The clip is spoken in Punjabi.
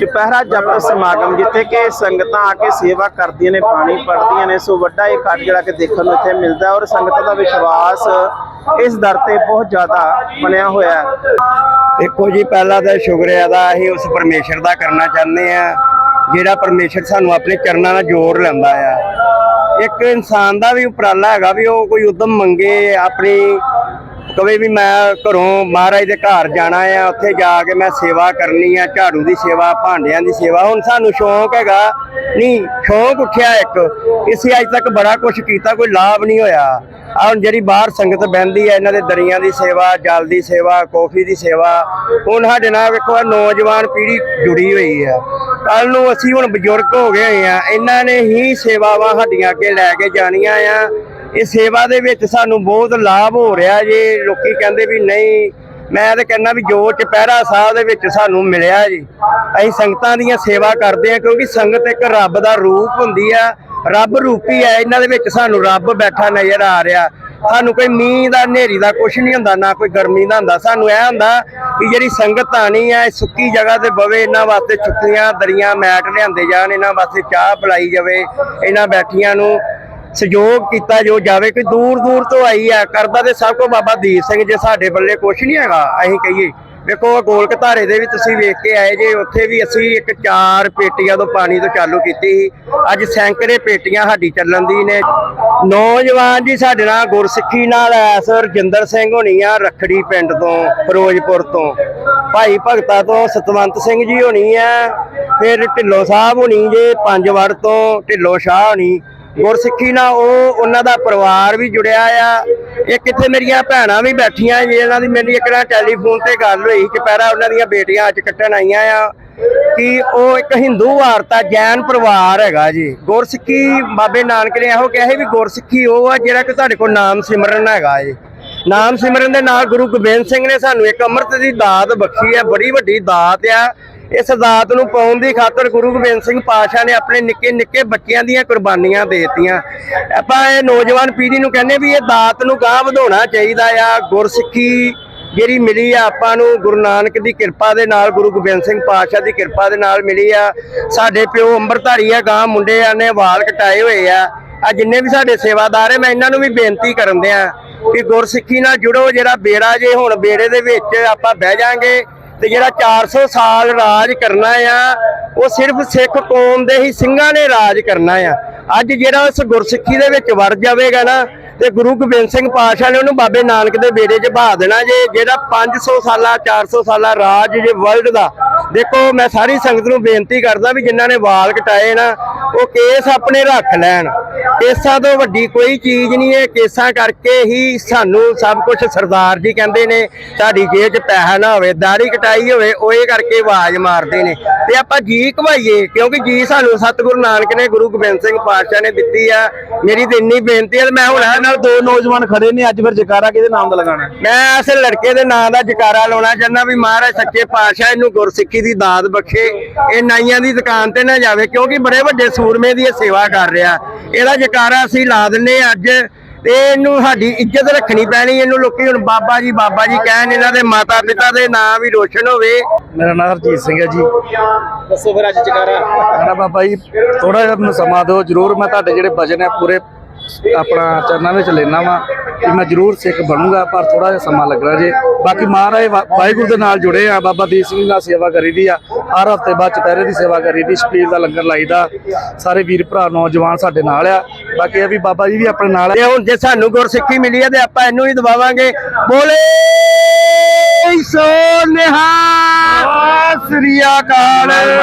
ਚੁਪਹਿਰਾ ਜਪ ਸਮਾਗਮ ਜਿੱਥੇ ਕਿ ਸੰਗਤਾਂ ਆ ਕੇ ਸੇਵਾ ਕਰਦੀਆਂ ਨੇ ਪਾਣੀ ਪੜਦੀਆਂ ਨੇ, ਸੋ ਵੱਡਾ ਇਹ ਕੱਟ ਜਿਹੜਾ ਕਿ ਦੇਖਣ ਨੂੰ ਇੱਥੇ ਮਿਲਦਾ ਔਰ ਸੰਗਤਾਂ ਦਾ ਵਿਸ਼ਵਾਸ ਇਸ ਦਰ ਤੇ ਬਹੁਤ ਜ਼ਿਆਦਾ ਬਣਿਆ ਹੋਇਆ ਹੈ। ਦੇਖੋ ਜੀ, ਪਹਿਲਾਂ ਤਾਂ ਸ਼ੁਕਰ ਅਦਾ ਅਸੀਂ ਉਸ ਪਰਮੇਸ਼ਰ ਦਾ ਕਰਨਾ ਚਾਹੁੰਦੇ ਆ ਜਿਹੜਾ ਪਰਮੇਸ਼ਰ ਸਾਨੂੰ ਆਪਣੇ ਚਰਨਾਂ ਨਾਲ ਜੋੜ ਲੈਂਦਾ ਆ। ਇੱਕ ਇਨਸਾਨ ਦਾ ਵੀ ਉਪਰਾਲਾ ਹੈਗਾ ਵੀ ਉਹ ਕੋਈ ਉਦਮ ਮੰਗੇ, ਆਪਣੀ ਕਵੇ ਵੀ ਮੈਂ ਘਰੋਂ ਮਹਾਰਾਜ ਦੇ ਘਰ ਜਾਣਾ ਆ, ਉੱਥੇ ਜਾ ਕੇ ਮੈਂ ਸੇਵਾ ਕਰਨੀ ਆ, ਝਾੜੂ ਦੀ ਸੇਵਾ, ਭਾਂਡਿਆਂ ਦੀ ਸੇਵਾ। ਹੁਣ ਸਾਨੂੰ ਸ਼ੌਂਕ ਹੈਗਾ, ਨਹੀਂ, ਸ਼ੌਂਕ ਉੱਠਿਆ ਇੱਕ। ਇਸੇ ਅੱਜ ਤੱਕ ਬੜਾ ਕੁਝ ਕੀਤਾ, ਕੋਈ ਲਾਭ ਨਹੀਂ ਹੋਇਆ। ਆ ਹੁਣ ਜਿਹੜੀ ਬਾਹਰ ਸੰਗਤ ਬਹਿੰਦੀ ਹੈ ਇਹਨਾਂ ਦੇ ਦਰੀਆਂ ਦੀ ਸੇਵਾ, ਜਲ ਦੀ ਸੇਵਾ, ਕੌਫੀ ਦੀ ਸੇਵਾ, ਹੁਣ ਸਾਡੇ ਨਾਲ ਵੇਖੋ, ਆਹ ਨੌਜਵਾਨ ਪੀੜ੍ਹੀ ਜੁੜੀ ਹੋਈ ਹੈ ਕੱਲ ਨੂੰ ਅਸੀਂ ਹੁਣ ਬਜ਼ੁਰਗ ਹੋ ਗਏ ਹੋਏ ਆ, ਇਹਨਾਂ ਨੇ ਹੀ ਸੇਵਾਵਾਂ ਸਾਡੀਆਂ ਅੱਗੇ ਲੈ ਕੇ ਜਾਣੀਆਂ ਆ। ਇਹ ਸੇਵਾ ਦੇ ਵਿੱਚ ਸਾਨੂੰ ਬਹੁਤ ਲਾਭ ਹੋ ਰਿਹਾ ਜੇ। ਲੋਕੀ ਕਹਿੰਦੇ ਵੀ ਨਹੀਂ, ਮੈਂ ਤਾਂ ਕਹਿੰਦਾ ਵੀ ਜੋ ਚੁਪਹਿਰਾ ਸਾਹਿਬ ਦੇ ਵਿੱਚ ਸਾਨੂੰ ਮਿਲਿਆ ਜੀ। ਅਸੀਂ ਸੰਗਤਾਂ ਦੀਆਂ ਸੇਵਾ ਕਰਦੇ ਆ ਕਿਉਂਕਿ ਸੰਗਤ ਇੱਕ ਰੱਬ ਦਾ ਰੂਪ ਹੁੰਦੀ ਆ। ਰੱਬ ਰੂਪੀ ਹੈ, ਇਹਨਾਂ ਦੇ ਵਿੱਚ ਸਾਨੂੰ ਰੱਬ ਬੈਠਾ ਨਜ਼ਰ ਆ ਰਿਹਾ। ਸਾਨੂੰ ਕੋਈ ਮੀਂਹ ਦਾ, ਹਨੇਰੀ ਦਾ ਕੁਝ ਨਹੀਂ ਹੁੰਦਾ, ਨਾ ਕੋਈ ਗਰਮੀ ਦਾ ਹੁੰਦਾ। ਸਾਨੂੰ ਇਹ ਹੁੰਦਾ ਕਿ ਜਿਹੜੀ ਸੰਗਤ ਆਣੀ ਹੈ ਸੁੱਕੀ ਜਗ੍ਹਾ ਤੇ ਬਵੇ, ਇਹਨਾਂ ਵਾਸਤੇ ਛੁੱਟੀਆਂ, ਦਰੀਆਂ, ਮੈਟ ਲਿਆਂਦੇ ਜਾਣ, ਇਹਨਾਂ ਵਾਸਤੇ ਚਾਹ ਪਿਲਾਈ ਜਾਵੇ, ਇਹਨਾਂ ਬੈਠੀਆਂ ਨੂੰ ਸਹਿਯੋਗ ਕੀਤਾ ਜੋ ਜਾਵੇ ਕੋਈ ਦੂਰ ਦੂਰ ਤੋਂ ਆਈ ਆ। ਕਰਦਾ ਤੇ ਸਭ ਕੋ ਬਾਬਾ ਦੀਪ ਸਿੰਘ ਜੇ ਸਾਡੇ ਬੱਲੇ ਕੁਝ ਨਹੀਂ ਹੈਗਾ, ਅਸੀਂ ਕਹੀਏ। ਵੇਖੋ ਗੋਲਕ ਧਾਰੇ ਦੇ ਵੀ ਤੁਸੀਂ ਵੇਖ ਕੇ ਆਏ ਜੇ, ਉੱਥੇ ਵੀ ਅਸੀਂ ਇੱਕ ਚਾਰ ਪੇਟੀਆਂ ਤੋਂ ਪਾਣੀ ਤੋਂ ਚਾਲੂ ਕੀਤੀ ਸੀ। ਅੱਜ ਸੈਂਕੜੇ ਪੇਟੀਆਂ ਸਾਡੀ ਚੱਲਣ ਦੀ ਨੇ। ਨੌਜਵਾਨ ਜੀ ਸਾਡੇ ਨਾਲ ਗੁਰਸਿੱਖੀ ਨਾਲ ਐਸ ਰਜਿੰਦਰ ਸਿੰਘ ਹੋਣੀ ਆ ਰਖੜੀ ਪਿੰਡ ਤੋਂ, ਫਿਰੋਜ਼ਪੁਰ ਤੋਂ। ਭਾਈ ਭਗਤਾ ਤੋਂ ਸਤਵੰਤ ਸਿੰਘ ਜੀ ਹੋਣੀ ਆ, ਫਿਰ ਢਿੱਲੋਂ ਸਾਹਿਬ ਹੋਣੀ ਜੇ ਪੰਜ ਵੜ ਤੋਂ ਢਿੱਲੋਂ ਸ਼ਾਹ ਹੋਣੀ। ਗੁਰਸਿੱਖੀ ਨਾਲ ਉਹ ਉਹਨਾਂ ਦਾ ਪਰਿਵਾਰ ਵੀ ਜੁੜਿਆ ਆ। ਇੱਕ ਇੱਥੇ ਮੇਰੀਆਂ ਭੈਣਾਂ ਵੀ ਬੈਠੀਆਂ ਜੀ ਦੀ ਮੇਰੀ ਇੱਕ ਨਾਲ ਟੈਲੀਫੋਨ ਤੇ ਗੱਲ ਹੋਈ ਕਿ ਪਹਿਰਾ ਉਹਨਾਂ ਦੀਆਂ ਬੇਟੀਆਂ ਅੱਜ ਕੱਟਣ ਆਈਆਂ ਆ ਕਿ ਉਹ ਇੱਕ ਹਿੰਦੂ ਵਾਰਤਾ ਜੈਨ ਪਰਿਵਾਰ ਹੈਗਾ ਜੀ। ਗੁਰਸਿੱਖੀ ਬਾਬੇ ਨਾਨਕ ਨੇ ਇਹੋ ਕਿਹਾ ਸੀ ਵੀ ਗੁਰਸਿੱਖੀ ਉਹ ਆ ਜਿਹੜਾ ਕਿ ਤੁਹਾਡੇ ਕੋਲ ਨਾਮ ਸਿਮਰਨ ਹੈਗਾ ਜੀ। ਨਾਮ ਸਿਮਰਨ ਦੇ ਨਾਲ ਗੁਰੂ ਗੋਬਿੰਦ ਸਿੰਘ ਨੇ ਸਾਨੂੰ ਇੱਕ ਅੰਮ੍ਰਿਤ ਦੀ ਦਾਤ ਬਖਸ਼ੀ ਹੈ ਬੜੀ ਵੱਡੀ ਦਾਤ ਆ। ਇਸ ਦਾਤ ਨੂੰ ਪਾਉਣ ਦੀ ਖਾਤਰ ਗੁਰੂ ਗੋਬਿੰਦ ਸਿੰਘ ਪਾਤਸ਼ਾਹ ਨੇ ਆਪਣੇ ਨਿੱਕੇ ਨਿੱਕੇ ਬੱਚਿਆਂ ਦੀਆਂ ਕੁਰਬਾਨੀਆਂ ਦੇ ਦਿੱਤੀਆਂ। ਆਪਾਂ ਇਹ ਨੌਜਵਾਨ ਪੀੜ੍ਹੀ ਨੂੰ ਕਹਿੰਦੇ ਵੀ ਇਹ ਦਾਤ ਨੂੰ ਗਾਂਹ ਵਧਾਉਣਾ ਚਾਹੀਦਾ ਆ। ਗੁਰਸਿੱਖੀ ਜਿਹੜੀ ਮਿਲੀ ਆ ਆਪਾਂ ਨੂੰ, ਗੁਰੂ ਨਾਨਕ ਦੀ ਕਿਰਪਾ ਦੇ ਨਾਲ, ਗੁਰੂ ਗੋਬਿੰਦ ਸਿੰਘ ਪਾਤਸ਼ਾਹ ਦੀ ਕਿਰਪਾ ਦੇ ਨਾਲ ਮਿਲੀ ਆ। ਸਾਡੇ ਪਿਓ ਅੰਮ੍ਰਿਤਧਾਰੀ ਆ ਗਾਂ ਮੁੰਡੇ ਆ, ਨੇ ਵਾਲ ਕਟਾਏ ਹੋਏ ਆ। ਆ ਜਿੰਨੇ ਵੀ ਸਾਡੇ ਸੇਵਾਦਾਰ ਆ, ਮੈਂ ਇਹਨਾਂ ਨੂੰ ਵੀ ਬੇਨਤੀ ਕਰਨ ਦਿਆਂ ਕਿ ਗੁਰਸਿੱਖੀ ਨਾਲ ਜੁੜੋ। ਜਿਹੜਾ ਬੇੜਾ ਜੇ ਹੁਣ ਬੇੜੇ ਦੇ ਵਿੱਚ ਆਪਾਂ ਬਹਿ ਜਾਾਂਗੇ ਤੇ ਜਿਹੜਾ 400 ਸਾਲ ਰਾਜ ਕਰਨਾ ਆ, ਉਹ ਸਿਰਫ ਸਿੱਖ ਕੌਮ ਦੇ ਹੀ ਸਿੰਘਾਂ ਨੇ ਰਾਜ ਕਰਨਾ ਆ। ਅੱਜ ਜਿਹੜਾ ਉਸ ਗੁਰਸਿੱਖੀ ਦੇ ਵਿੱਚ ਵੜ ਜਾਵੇਗਾ ਨਾ, ਤੇ ਗੁਰੂ ਗੋਬਿੰਦ ਸਿੰਘ ਪਾਤਸ਼ਾਹ ਨੇ ਉਹਨੂੰ ਬਾਬੇ ਨਾਨਕ ਦੇ ਬੇੜੇ 'ਚ ਬਹਾ ਦੇਣਾ ਜੇ, ਜਿਹੜਾ 500 ਸਾਲਾ 400 ਸਾਲਾ ਰਾਜ ਜੇ ਵਰਲਡ ਦਾ। ਦੇਖੋ, ਮੈਂ ਸਾਰੀ ਸੰਗਤ ਨੂੰ ਬੇਨਤੀ ਕਰਦਾ ਵੀ ਜਿਨ੍ਹਾਂ ਨੇ ਵਾਲ ਕਟਾਏ ਨਾ ਉਹ ਕੇਸ ਆਪਣੇ ਰੱਖ ਲੈਣ। ਕੇਸਾਂ ਤੋਂ ਵੱਡੀ ਕੋਈ ਚੀਜ਼ ਨਹੀਂ ਹੈ। ਕੇਸਾਂ ਕਰਕੇ ਹੀ ਸਾਨੂੰ ਸਭ ਕੁਝ ਸਰਦਾਰ ਜੀ ਕਹਿੰਦੇ ਨੇ ਸਾਡੀ ਜੇਬ 'ਚ ਪੈਸਾ ਨਾ ਹੋਵੇ ਦਾੜੀ ਕਟਾਈ ਹੋਵੇ ਉਹ ਇਹ ਕਰਕੇ ਆਵਾਜ਼ ਮਾਰਦੇ ਨੇ। ਤੇ ਆਪਾਂ ਜੀ ਘਵਾਈਏ ਕਿਉਂਕਿ ਜੀ ਸਾਨੂੰ ਸਤਿਗੁਰੂ ਨਾਨਕ ਨੇ ਗੁਰੂ ਗੋਬਿੰਦ ਸਿੰਘ ਪਾਤਸ਼ਾਹ ਨੇ ਦਿੱਤੀ ਆ। ਮੇਰੀ ਤੇ ਇੰਨੀ ਬੇਨਤੀ ਹੈ ਮੈਂ ਹੁਣ ਨਾਲ ਦੋ ਨੌਜਵਾਨ ਖੜੇ ਨੇ ਅੱਜ ਫਿਰ ਜਕਾਰਾ ਕਿਹਦੇ ਨਾਮ ਦਾ ਲਗਾਣਾ ਮੈਂ ਇਸ ਲੜਕੇ ਦੇ ਨਾਂ ਦਾ ਜਕਾਰਾ ਲਾਉਣਾ ਚਾਹੁੰਦਾ ਵੀ ਮਹਾਰਾਜ ਸੱਚੇ ਪਾਤਸ਼ਾਹ ਇਹਨੂੰ ਗੁਰਸਿੱਖੀ ਦੀ ਦਾਤ ਬਖਸ਼ੇ। ਇਹ ਨਾਈਆਂ ਦੀ ਦੁਕਾਨ ਤੇ ਨਾ ਜਾਵੇ ਕਿਉਂਕਿ ਬੜੇ ਵੱਡੇ ਸੂਰਮੇ ਦੀ ਸੇਵਾ ਕਰ ਰਿਹਾ। ਇਹਦਾ ਜਕਾਰਾ ਅਸੀਂ ਲਾ ਦਿੰਨੇ ਅੱਜ। ਤੇ ਇਹਨੂੰ ਸਾਡੀ ਇੱਜ਼ਤ ਰੱਖਣੀ ਪੈਣੀ। ਇਹਨੂੰ ਲੋਕੀ ਹੁਣ ਬਾਬਾ ਜੀ ਬਾਬਾ ਜੀ ਕਹਿਣ ਇਹਨਾਂ ਦੇ ਮਾਤਾ ਪਿਤਾ ਦੇ ਨਾਂ ਵੀ ਰੋਸ਼ਨ ਹੋਵੇ। ਮੇਰਾ ਨਾਮ ਹਰਜੀਤ ਸਿੰਘ ਹੈ ਜੀ। ਦੱਸੋ ਫਿਰ ਅੱਜ ਜਕਾਰਾ। ਮੇਰਾ ਬਾਬਾ ਜੀ ਥੋੜਾ ਜਿਹਾ ਮੈਨੂੰ ਸਮਾਂ ਦਿਓ। ਜਰੂਰ ਮੈਂ ਤੁਹਾਡੇ ਜਿਹੜੇ ਭਜਨ ਹੈ ਪੂਰੇ ਆਪਣਾ ਚਰਨਾਂ ਵਿੱਚ ਲੈਣਾ ਵਾ ਕਿ ਮੈਂ ਜਰੂਰ ਸਿੱਖ ਬਣੂੰਗਾ ਪਰ ਥੋੜਾ ਜਿਹਾ ਸਮਾਂ ਲੱਗਣਾ ਜੇ। ਬਾਕੀ ਮਹਾਰਾਜ ਵਾਹਿਗੁਰੂ ਦੇ ਨਾਲ ਜੁੜੇ ਆ। ਬਾਬਾ ਦੀਪ ਸਿੰਘ ਨਾਲ ਸੇਵਾ ਕਰੀਦੀ ਆ। ਹਰ ਹਫ਼ਤੇ ਬਾਅਦ ਚੁਪਹਿਰੇ ਦੀ ਸੇਵਾ ਕਰੀਦੀ ਸਪੀਰ ਦਾ ਲੰਗਰ ਲਾਈਦਾ। ਸਾਰੇ ਵੀਰ ਭਰਾ ਨੌਜਵਾਨ ਸਾਡੇ ਨਾਲ ਆ। ਬਾਕੀ ਇਹ ਵੀ ਬਾਬਾ ਜੀ ਵੀ ਆਪਣੇ ਨਾਲ ਆ। ਹੁਣ ਜੇ ਸਾਨੂੰ ਗੁਰਸਿੱਖੀ ਮਿਲੀ ਹੈ ਤੇ ਆਪਾਂ ਇਹਨੂੰ ਹੀ ਦਬਾਵਾਂਗੇ ਬੋਲੇ ਸੋ ਨਿਹਾਲ। ਸ੍ਰੀ ਅਕਾਲ।